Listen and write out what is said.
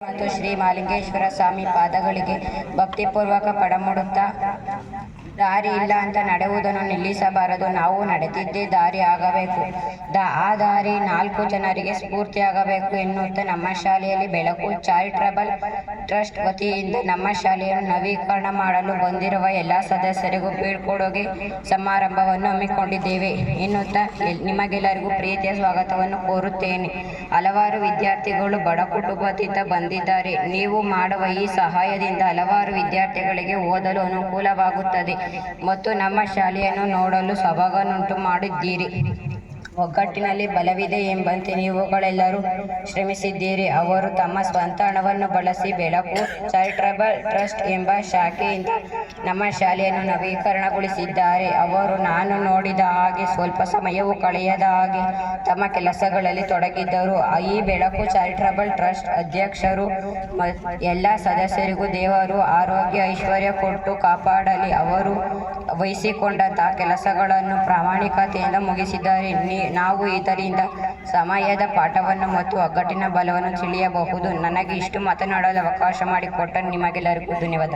ಮತ್ತು ಶ್ರೀ ಮಾಲಿಂಗೇಶ್ವರ ಸ್ವಾಮಿ ಪಾದಗಳಿಗೆ ಭಕ್ತಿಪೂರ್ವಕ ಪಡಮುಡುತ್ತಾ ದಾರಿ ಇಲ್ಲ ಅಂತ ನಡೆಯುವುದನ್ನು ನಿಲ್ಲಿಸಬಾರದು. ನಾವು ನಡೆದಿದ್ದೇ ದಾರಿ ಆಗಬೇಕು. ದ, ಆ ದಾರಿ ನಾಲ್ಕು ಜನರಿಗೆ ಸ್ಫೂರ್ತಿಯಾಗಬೇಕು ಎನ್ನುತ್ತಾ ನಮ್ಮ ಶಾಲೆಯಲ್ಲಿ ಬೆಳಕು ಚಾರಿಟಬಲ್ ಟ್ರಸ್ಟ್ ವತಿಯಿಂದ ನಮ್ಮ ಶಾಲೆಯನ್ನು ನವೀಕರಣ ಮಾಡಲು ಬಂದಿರುವ ಎಲ್ಲ ಸದಸ್ಯರಿಗೂ ಬೀಳ್ಕೊಡುಗೆ ಸಮಾರಂಭವನ್ನು ಹಮ್ಮಿಕೊಂಡಿದ್ದೇವೆ ಎನ್ನುತ್ತಾ ನಿಮಗೆಲ್ಲರಿಗೂ ಪ್ರೀತಿಯ ಸ್ವಾಗತವನ್ನು ಕೋರುತ್ತೇನೆ. ಹಲವಾರು ವಿದ್ಯಾರ್ಥಿಗಳು ಬಡ ಕುಟುಂಬದಿಂದ ಬಂದಿದ್ದಾರೆ. ನೀವು ಮಾಡುವ ಈ ಸಹಾಯದಿಂದ ಹಲವಾರು ವಿದ್ಯಾರ್ಥಿಗಳಿಗೆ ಓದಲು ಅನುಕೂಲವಾಗುತ್ತದೆ. ಮತ್ತು ನಮ್ಮ ಶಾಲೆಯನ್ನು ನೋಡಲು ಸೊಬಗನ್ನುಂಟು ಮಾಡಿದ್ದೀರಿ. ಒಗ್ಗಟ್ಟಿನಲ್ಲಿ ಬಲವಿದೆ ಎಂಬಂತೆ ನೀವುಗಳೆಲ್ಲರೂ ಶ್ರಮಿಸಿದ್ದೀರಿ. ಅವರು ತಮ್ಮ ಸ್ವಂತ ಹಣವನ್ನು ಬಳಸಿ ಬೆಳಕು ಚಾರಿಟಬಲ್ ಟ್ರಸ್ಟ್ ಎಂಬ ಶಾಖೆಯಿಂದ ನಮ್ಮ ಶಾಲೆಯನ್ನು ನವೀಕರಣಗೊಳಿಸಿದ್ದಾರೆ. ಅವರು ನಾನು ನೋಡಿದ ಹಾಗೆ ಸ್ವಲ್ಪ ಸಮಯವೂ ಕಳೆಯದ ಹಾಗೆ ತಮ್ಮ ಕೆಲಸಗಳಲ್ಲಿ ತೊಡಗಿದ್ದರು. ಈ ಬೆಳಕು ಚಾರಿಟಬಲ್ ಟ್ರಸ್ಟ್ ಅಧ್ಯಕ್ಷರು ಎಲ್ಲ ಸದಸ್ಯರಿಗೂ ದೇವರು ಆರೋಗ್ಯ, ಐಶ್ವರ್ಯ ಕೊಟ್ಟು ಕಾಪಾಡಲಿ. ಅವರು ವಹಿಸಿಕೊಂಡಂತಹ ಕೆಲಸಗಳನ್ನು ಪ್ರಾಮಾಣಿಕತೆಯಿಂದ ಮುಗಿಸಿದ್ದಾರೆ. ನೀ- ನಾವು ಇದರಿಂದ ಸಮಯದ ಪಾಠವನ್ನು ಮತ್ತು ಒಗ್ಗಟ್ಟಿನ ಬಲವನ್ನು ತಿಳಿಯಬಹುದು. ನನಗೆ ಇಷ್ಟು ಮಾತನಾಡಲು ಅವಕಾಶ ಮಾಡಿಕೊಟ್ಟ ನಿಮಗೆಲ್ಲರಿಗೂ ಧನ್ಯವಾದ